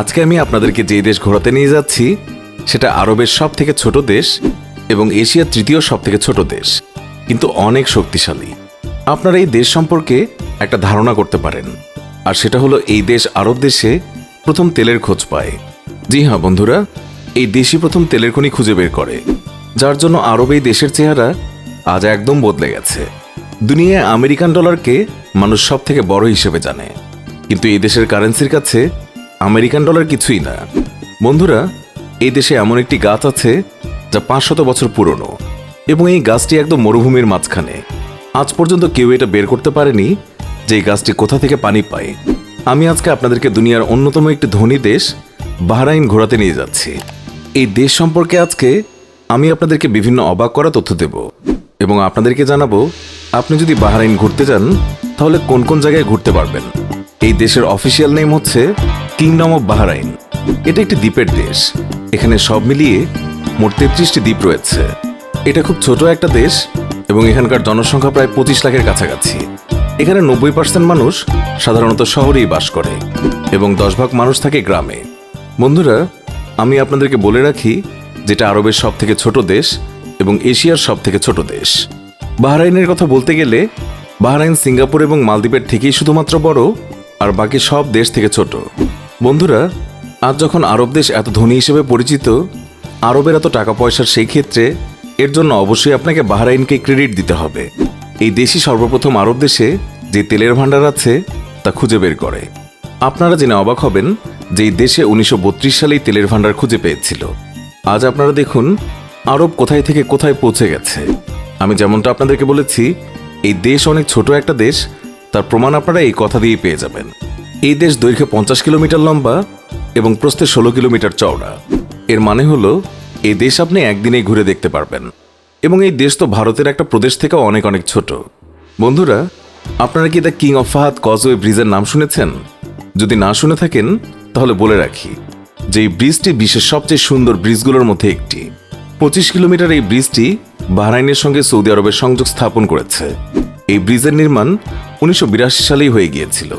আজকে আমি আপনাদেরকে যে দেশ ঘোরাতে নিয়ে যাচ্ছি, সেটা আরবের সব থেকে ছোট দেশ এবং এশিয়ার তৃতীয় সব থেকে ছোট দেশ, কিন্তু অনেক শক্তিশালী। আপনারা এই দেশ সম্পর্কে একটা ধারণা করতে পারেন। আর সেটা হলো, এই দেশ আরব দেশে প্রথম তেলের খোঁজ পায়। জি হ্যাঁ বন্ধুরা, এই দেশই প্রথম তেলের খনি খুঁজে বের করে, যার জন্য আরব এই দেশের চেহারা আজ একদম বদলে গেছে। দুনিয়ায় আমেরিকান ডলারকে মানুষ সব থেকে বড় হিসেবে জানে। কিন্তু এই দেশের কারেন্সির কাছে আমেরিকান ডলার কিছুই না। বন্ধুরা, এই দেশে এমন একটি গাছ আছে যা পাঁচশত বছর পুরনো এবং এই গাছটি একদম মরুভূমির মাঝখানে। আজ পর্যন্ত কেউ এটা বের করতে পারেনি যে এই গাছটি কোথা থেকে পানি পায়। আমি আজকে আপনাদেরকে দুনিয়ার অন্যতম একটি ধনী দেশ, বাহরাইন ঘোরাতে নিয়ে যাচ্ছি। এই দেশ সম্পর্কে আজকে আমি আপনাদেরকে বিভিন্ন অবাক করা তথ্য দেব এবং আপনাদেরকে জানাব, আপনি যদি বাহরাইন ঘুরতে যান, তাহলে কোন কোন জায়গায় ঘুরতে পারবেন? এই দেশের অফিসিয়াল নেম হচ্ছে কিংডম অফ বাহরাইন এটা একটি দ্বীপের দেশ। এখানে সব মিলিয়ে মোট তেত্রিশটি দ্বীপ রয়েছে। এটা খুব ছোট একটা দেশ এবং এখানকার জনসংখ্যা প্রায় পঁচিশ লাখের কাছাকাছি। এখানে নব্বই পার্সেন্ট মানুষ সাধারণত শহরেই বাস করে এবং দশ ভাগ মানুষ থাকে গ্রামে। বন্ধুরা, আমি আপনাদেরকে বলে রাখি, যেটা আরবের সব থেকে ছোট দেশ এবং এশিয়ার সব থেকে ছোট দেশ। বাহরাইনের কথা বলতে গেলে, বাহরাইন সিঙ্গাপুর এবং মালদ্বীপের থেকেই শুধুমাত্র বড়, আর বাকি সব দেশ থেকে ছোট। বন্ধুরা, আজ যখন আরব দেশ এত ধনী হিসেবে পরিচিত, আরবের এত টাকা পয়সার সেই ক্ষেত্রে এর জন্য অবশ্যই আপনাকে বাহরাইনকে ক্রেডিট দিতে হবে। এই দেশই সর্বপ্রথম আরব দেশে যে তেলের ভাণ্ডার আছে, তা খুঁজে বের করে। আপনারা জেনে অবাক হবেন যে এই দেশে উনিশশো বত্রিশ সালেই তেলের ভাণ্ডার খুঁজে পেয়েছিল। আজ আপনারা দেখুন, আরব কোথায় থেকে কোথায় পৌঁছে গেছে। আমি যেমনটা আপনাদেরকে বলেছি, এই দেশ অনেক ছোট একটা দেশ, তার প্রমাণ আপনারা এই কথা দিয়েই পেয়ে যাবেন। এই দেশ দৈর্ঘ্যে পঞ্চাশ কিলোমিটার লম্বা এবং প্রস্থে ষোলো কিলোমিটার চওড়া। এর মানে হলো, এই দেশ আপনি একদিনেই ঘুরে দেখতে পারবেন। এবং এই দেশ তো ভারতের একটা প্রদেশ থেকেও অনেক অনেক ছোট। বন্ধুরা, আপনারা কি the king of Fahad causeway ব্রিজের নাম শুনেছেন? যদি না শুনে থাকেন, তাহলে বলে রাখি যে এই ব্রিজটি বিশ্বের সবচেয়ে সুন্দর ব্রিজগুলোর মধ্যে একটি। পঁচিশ কিলোমিটার এই ব্রিজটি বাহরাইনের সঙ্গে সৌদি আরবের সংযোগ স্থাপন করেছে। এই ব্রিজের নির্মাণ উনিশশো বিরাশি সালেই হয়ে গিয়েছিল।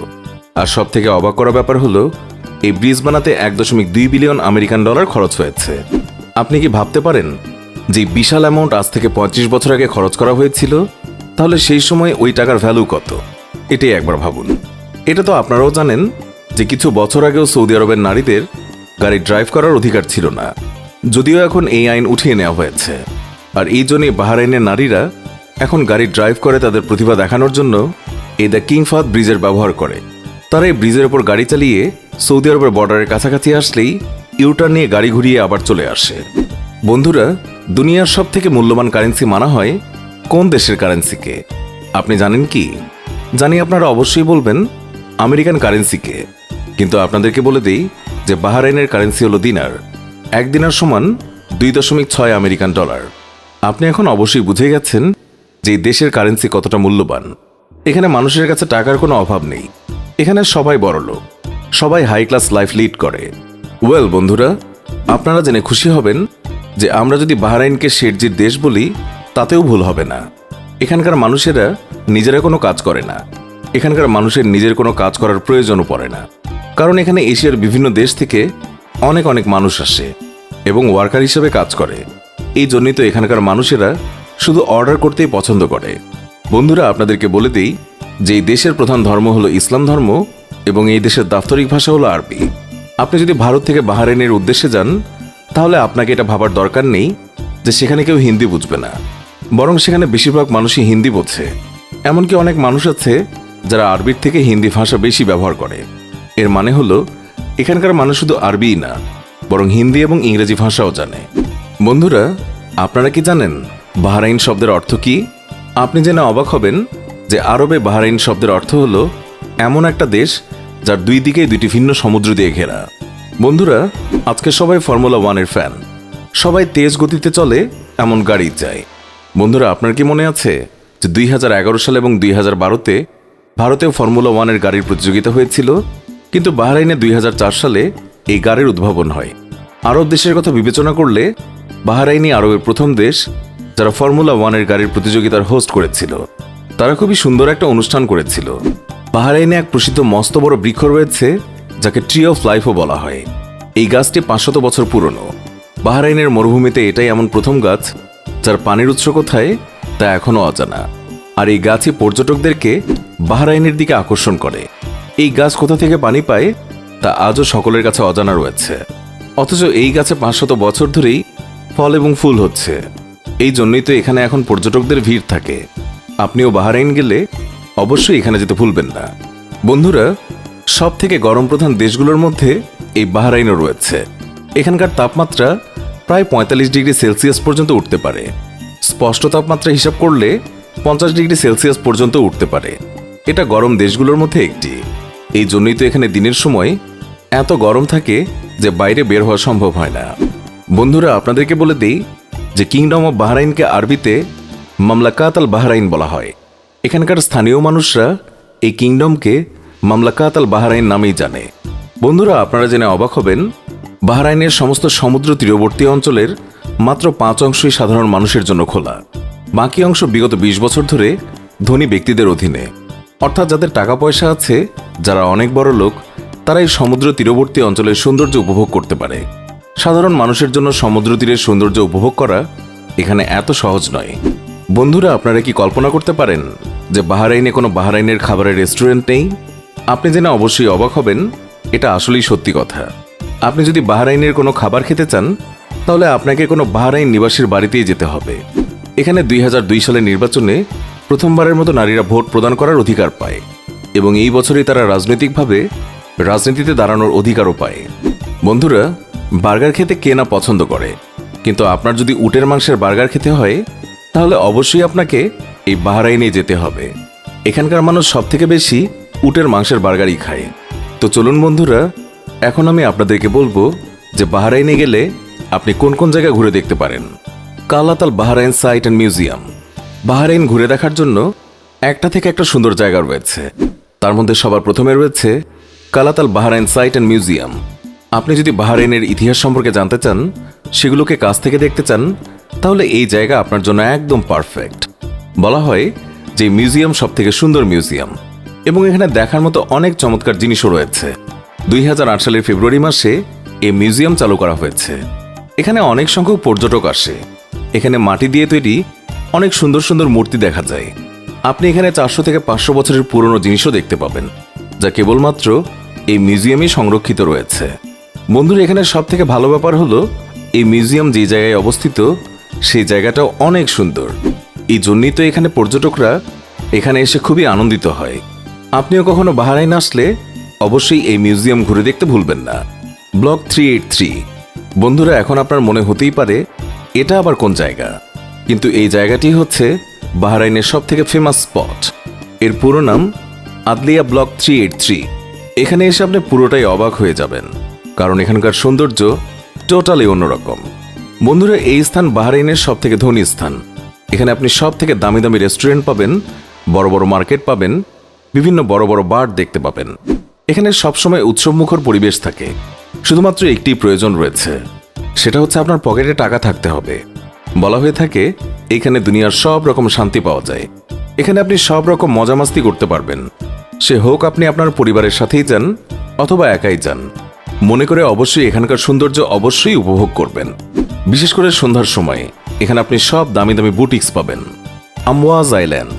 আর সব থেকে অবাক করা ব্যাপার হলো, এই ব্রিজ বানাতে এক দশমিক দুই বিলিয়ন আমেরিকান ডলার খরচ হয়েছে। আপনি কি ভাবতে পারেন যে বিশাল অ্যামাউন্ট আজ থেকে পঁয়ত্রিশ বছর আগে খরচ করা হয়েছিল? তাহলে সেই সময় ওই টাকার ভ্যালু কত? এটাই একবার ভাবুন। এটা তো আপনারাও জানেন যে কিছু বছর আগেও সৌদি আরবের নারীদের গাড়ি ড্রাইভ করার অধিকার ছিল না। যদিও এখন এই আইন উঠিয়ে নেওয়া হয়েছে। আর এই জন্যই বাহারাইনের নারীরা এখন গাড়ি ড্রাইভ করে তাদের প্রতিভা দেখানোর জন্য এই দ্য কিংফাদ ব্রিজের ব্যবহার করে। তারা এই ব্রিজের ওপর গাড়ি চালিয়ে সৌদি আরবের বর্ডারের কাছাকাছি আসলেই ইউটার নিয়ে গাড়ি ঘুরিয়ে আবার চলে আসে। বন্ধুরা, দুনিয়ার সব থেকে মূল্যবান কারেন্সি মানা হয় কোন দেশের কারেন্সিকে আপনি জানেন কি? জানি আপনারা অবশ্যই বলবেন আমেরিকান কারেন্সিকে কিন্তু আপনাদেরকে বলে দিই যে বাহারাইনের কারেন্সি হলো দিনার, এক দিনার সমান দুই দশমিক ছয় আমেরিকান ডলার। আপনি এখন অবশ্যই বুঝে গেছেন যে দেশের কারেন্সি কতটা মূল্যবান। এখানে মানুষের কাছে টাকার কোনো অভাব নেই। এখানে সবাই বড়লোক সবাই হাই ক্লাস লাইফ লিড করে। ওয়েল বন্ধুরা, আপনারা জেনে খুশি হবেন যে আমরা যদি বাহরাইনকে শেরজির দেশ বলি, তাতেও ভুল হবে না। এখানকার মানুষেরা নিজেরা কোনো কাজ করে না। এখানকার মানুষের নিজের কোনো কাজ করার প্রয়োজনও পড়ে না। কারণ এখানে এশিয়ার বিভিন্ন দেশ থেকে অনেক অনেক মানুষ আসে এবং ওয়ার্কার হিসেবে কাজ করে। এই জন্যই তো এখানকার মানুষেরা শুধু অর্ডার করতেই পছন্দ করে। বন্ধুরা, আপনাদেরকে বলে দিই যে দেশের প্রধান ধর্ম হলো ইসলাম ধর্ম এবং এই দেশের দাপ্তরিক ভাষা হলো আরবি। আপনি যদি ভারত থেকে বাহারাইনের উদ্দেশ্যে যান, তাহলে আপনাকে এটা ভাবার দরকার নেই যে সেখানে কেউ হিন্দি বুঝবে না। বরং সেখানে বেশিরভাগ মানুষই হিন্দি বোঝে। এমনকি অনেক মানুষ আছে যারা আরবির থেকে হিন্দি ভাষা বেশি ব্যবহার করে। এর মানে হলো, এখানকার মানুষ শুধু আরবিই না, বরং হিন্দি এবং ইংরেজি ভাষাও জানে। বন্ধুরা, আপনারা কি জানেন বাহরাইন শব্দের অর্থ কি? আপনি জেনে অবাক হবেন যে আরবে বাহরাইন শব্দের অর্থ হলো এমন একটা দেশ যার দুই দিকে দুইটি ভিন্ন সমুদ্র দিয়ে ঘেরা। বন্ধুরা, আজকে সবাই ফর্মুলা ওয়ানের ফ্যান সবাই তেজ গতিতে চলে, এমন গাড়ি চায়। বন্ধুরা, আপনার কি মনে আছে যে দুই সালে এবং দুই হাজার বারোতে ভারতেও ফর্মুলা ওয়ানের গাড়ির প্রতিযোগিতা হয়েছিল? কিন্তু বাহরাইনে দুই হাজার চার সালে এই গাড়ির উদ্ভাবন হয়। আরব দেশের কথা বিবেচনা করলে বাহরাইনই আরবের প্রথম দেশ যারা ফর্মুলা ওয়ানের গাড়ির প্রতিযোগিতার হোস্ট করেছিল। তারা খুবই সুন্দর একটা অনুষ্ঠান করেছিল। বাহরাইনে এক প্রসিদ্ধ মস্ত বড় বৃক্ষ রয়েছে, যাকে ট্রি অফ লাইফও বলা হয়। এই গাছটি পাঁচশত বছর পুরনো। বাহরাইনের মরুভূমিতে এটাই এমন প্রথম গাছ, যার পানির উৎস কোথায় তা এখনও অজানা। আর এই গাছই পর্যটকদেরকে বাহরাইনের দিকে আকর্ষণ করে। এই গাছ কোথা থেকে পানি পায় তা আজও সকলের কাছে অজানা রয়েছে। অথচ এই গাছে পাঁচশত বছর ধরেই ফল এবং ফুল হচ্ছে। এই জন্যই তো এখানে এখন পর্যটকদের ভিড় থাকে। আপনিও বাহারাইন গেলে অবশ্যই এখানে যেতে ভুলবেন না। বন্ধুরা সব থেকে গরম প্রধান দেশগুলোর মধ্যে এই বাহারাইনও রয়েছে। এখানকার তাপমাত্রা প্রায় পঁয়তাল্লিশ ডিগ্রি সেলসিয়াস পর্যন্ত উঠতে পারে। স্পষ্ট তাপমাত্রা হিসাব করলে পঞ্চাশ ডিগ্রি সেলসিয়াস পর্যন্ত উঠতে পারে। এটা গরম দেশগুলোর মধ্যে একটি। এই জন্যই তো এখানে দিনের সময় এত গরম থাকে যে বাইরে বের হওয়া সম্ভব হয় না। বন্ধুরা, আপনাদেরকে বলে দিই যে কিংডম অফ বাহরাইনকে আরবিতে মামলাকাত আল বাহরাইন বলা হয়। এখানকার স্থানীয় মানুষরা এই কিংডমকে মামলাকাত আল বাহরাইন নামেই জানে। বন্ধুরা, আপনারা জেনে অবাক হবেন, বাহরাইনের সমস্ত সমুদ্র তীরবর্তী অঞ্চলের মাত্র পাঁচ অংশই সাধারণ মানুষের জন্য খোলা। বাকি অংশ বিগত ২০ বছর ধরে ধনী ব্যক্তিদের অধীনে। অর্থাৎ যাদের টাকা পয়সা আছে, যারা অনেক বড় লোক তারা এই সমুদ্র তীরবর্তী অঞ্চলের সৌন্দর্য উপভোগ করতে পারে। সাধারণ মানুষের জন্য সমুদ্র তীরের সৌন্দর্য উপভোগ করা এখানে এত সহজ নয়। বন্ধুরা, আপনারা কি কল্পনা করতে পারেন যে বাহারাইনে কোনো বাহারাইনের খাবারের রেস্টুরেন্ট নেই? আপনি জেনে অবশ্যই অবাক হবেন, এটা আসলেই সত্যি কথা। আপনি যদি বাহারাইনের কোনো খাবার খেতে চান, তাহলে আপনাকে কোনো বাহারাইন নিবাসীর বাড়িতেই যেতে হবে। এখানে দুই সালের নির্বাচনে প্রথমবারের মতো নারীরা ভোট প্রদান করার অধিকার পায় এবং এই বছরই তারা রাজনৈতিকভাবে রাজনীতিতে দাঁড়ানোর অধিকারও পায়। বন্ধুরা, বার্গার খেতে কে না পছন্দ করে? কিন্তু আপনার যদি উটের মাংসের বার্গার খেতে হয় তাহলে অবশ্যই আপনাকে এই বাহরাইনে যেতে হবে। এখানকার মানুষ সব থেকে বেশি উটের মাংসের বার্গারই খায়। তো চলুন বন্ধুরা, এখন আমি আপনাদেরকে বলব যে বাহরাইনে গেলে আপনি কোন কোন জায়গা ঘুরে দেখতে পারেন। Qal'at al Bahrain site and museum. Bahrain ঘুরে দেখার জন্য একটা থেকে একটা সুন্দর জায়গা রয়েছে। তার মধ্যে সবার প্রথমে রয়েছে Qal'at al Bahrain site and museum. আপনি যদি বাহরাইনের ইতিহাস সম্পর্কে জানতে চান, সেগুলোকে কাছ থেকে দেখতে চান তাহলে এই জায়গা আপনার জন্য একদম পারফেক্ট বলা হয় যে মিউজিয়াম সব থেকে সুন্দর মিউজিয়াম এবং এখানে দেখার মতো অনেক চমৎকার জিনিসও রয়েছে। দুই হাজার আট সালের ফেব্রুয়ারি মাসে এই মিউজিয়াম চালু করা হয়েছে। এখানে অনেক সংখ্যক পর্যটক আসে। এখানে মাটি দিয়ে তৈরি অনেক সুন্দর সুন্দর মূর্তি দেখা যায়। আপনি এখানে চারশো থেকে পাঁচশো বছরের পুরনো জিনিসও দেখতে পাবেন, যা কেবলমাত্র এই মিউজিয়ামে সংরক্ষিত রয়েছে। বন্ধুরা, এখানে সব থেকে ভালো ব্যাপার হলো, এই মিউজিয়াম যে জায়গায় অবস্থিত সেই জায়গাটাও অনেক সুন্দর। এই জন্যই তো এখানে পর্যটকরা এখানে এসে খুবই আনন্দিত হয়। আপনিও কখনো বাহারাইন আসলে অবশ্যই এই মিউজিয়াম ঘুরে দেখতে ভুলবেন না। Block three eight three. বন্ধুরা, এখন আপনার মনে হতেই পারে এটা আবার কোন জায়গা? কিন্তু এই জায়গাটি হচ্ছে বাহরাইনের সব থেকে ফেমাস স্পট এর পুরো নাম Adliya block three eight three. এখানে এসে আপনি পুরোটাই অবাক হয়ে যাবেন। কারণ এখানকার সৌন্দর্য টোটালি অন্যরকম। বন্ধুরা, এই স্থান বাহরাইনের সব থেকে ধনী স্থান। এখানে আপনি সব থেকে দামি দামি রেস্টুরেন্ট পাবেন, বড় বড় মার্কেট পাবেন, বিভিন্ন বড় বড় বার দেখতে পাবেন। এখানে সবসময় উৎসবমুখর পরিবেশ থাকে। শুধুমাত্র একটি প্রয়োজন রয়েছে, সেটা হচ্ছে আপনার পকেটে টাকা থাকতে হবে। বলা হয়ে থাকে, এখানে দুনিয়ার সব রকম শান্তি পাওয়া যায়। এখানে আপনি সব রকম মজামাস্তি করতে পারবেন। সে হোক আপনি আপনার পরিবারের সাথেই যান, অথবা একাই যান। মনে করে অবশ্যই এখানকার সৌন্দর্য অবশ্যই উপভোগ করবেন। বিশেষ করে সন্ধ্যার সময়, এখানে আপনি সব দামি দামি বুটিক্স পাবেন। আমওয়াজ আইল্যান্ড,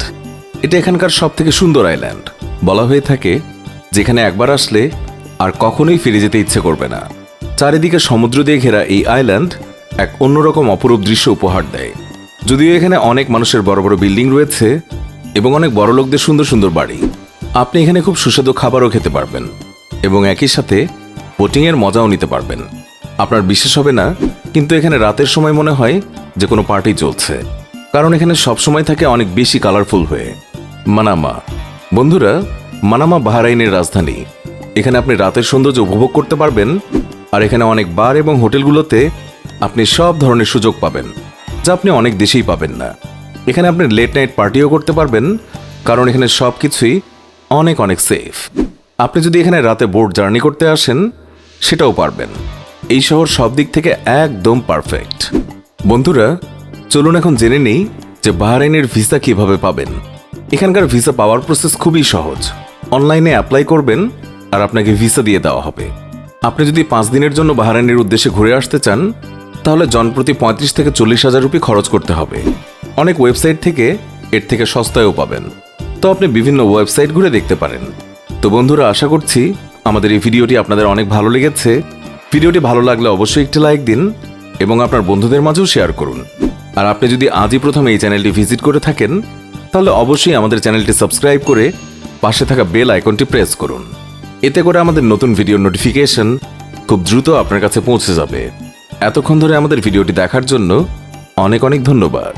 এটা এখানকার সব থেকে সুন্দর আইল্যান্ড। বলা হয়ে থাকে, যেখানে একবার আসলে আর কখনোই ফিরে যেতে ইচ্ছে করবে না। চারিদিকে সমুদ্র দিয়ে ঘেরা এই আইল্যান্ড এক অন্যরকম অপরূপ দৃশ্য উপহার দেয়। যদিও এখানে অনেক মানুষের বড় বড় বিল্ডিং রয়েছে এবং অনেক বড় লোকদের সুন্দর সুন্দর বাড়ি। আপনি এখানে খুব সুস্বাদু খাবারও খেতে পারবেন। এবং একই সাথে বোটিংয়ের মজাও নিতে পারবেন। আপনার বিশেষ হবে না, কিন্তু এখানে রাতের সময় মনে হয় যে কোনো পার্টি চলছে। কারণ এখানে সব সময় থাকে অনেক বেশি কালারফুল হয়ে। মানামা। বন্ধুরা, মানামা বাহারাইনের রাজধানী। এখানে আপনি রাতের সৌন্দর্য উপভোগ করতে পারবেন, আর এখানে অনেক বার এবং হোটেলগুলোতে আপনি সব ধরনের সুযোগ পাবেন, যা আপনি অনেক দেশেই পাবেন না। এখানে আপনি লেট নাইট পার্টিও করতে পারবেন, কারণ এখানে সব কিছুই অনেক অনেক সেফ আপনি যদি এখানে রাতে বোট জার্নি করতে আসেন সেটাও পারবেন। এই শহর সব দিক থেকে একদম পারফেক্ট। বন্ধুরা, চলুন এখন জেনে নেই যে বাহরাইনের ভিসা কীভাবে পাবেন। এখানকার ভিসা পাওয়ার প্রসেস খুবই সহজ। অনলাইনে অ্যাপ্লাই করবেন আর আপনাকে ভিসা দিয়ে দেওয়া হবে। আপনি যদি পাঁচ দিনের জন্য বাহারাইনের উদ্দেশ্যে ঘুরে আসতে চান, তাহলে জনপ্রতি পঁয়ত্রিশ থেকে চল্লিশ হাজার রুপি খরচ করতে হবে। অনেক ওয়েবসাইট থেকে এর থেকে সস্তায়ও পাবেন। তো আপনি বিভিন্ন ওয়েবসাইট ঘুরে দেখতে পারেন। তো বন্ধুরা, আশা করছি আমাদের এই ভিডিওটি আপনাদের অনেক ভালো লেগেছে। ভিডিওটি ভালো লাগলে অবশ্যই একটি লাইক দিন এবং আপনার বন্ধুদের মাঝেও শেয়ার করুন। আর আপনি যদি আজই প্রথম এই চ্যানেলটি ভিজিট করে থাকেন, তাহলে অবশ্যই আমাদের চ্যানেলটি সাবস্ক্রাইব করে পাশে থাকা বেল আইকনটি প্রেস করুন। এতে করে আমাদের নতুন ভিডিও নোটিফিকেশন খুব দ্রুত আপনার কাছে পৌঁছে যাবে। এতক্ষণ ধরে আমাদের ভিডিওটি দেখার জন্য অনেক অনেক ধন্যবাদ।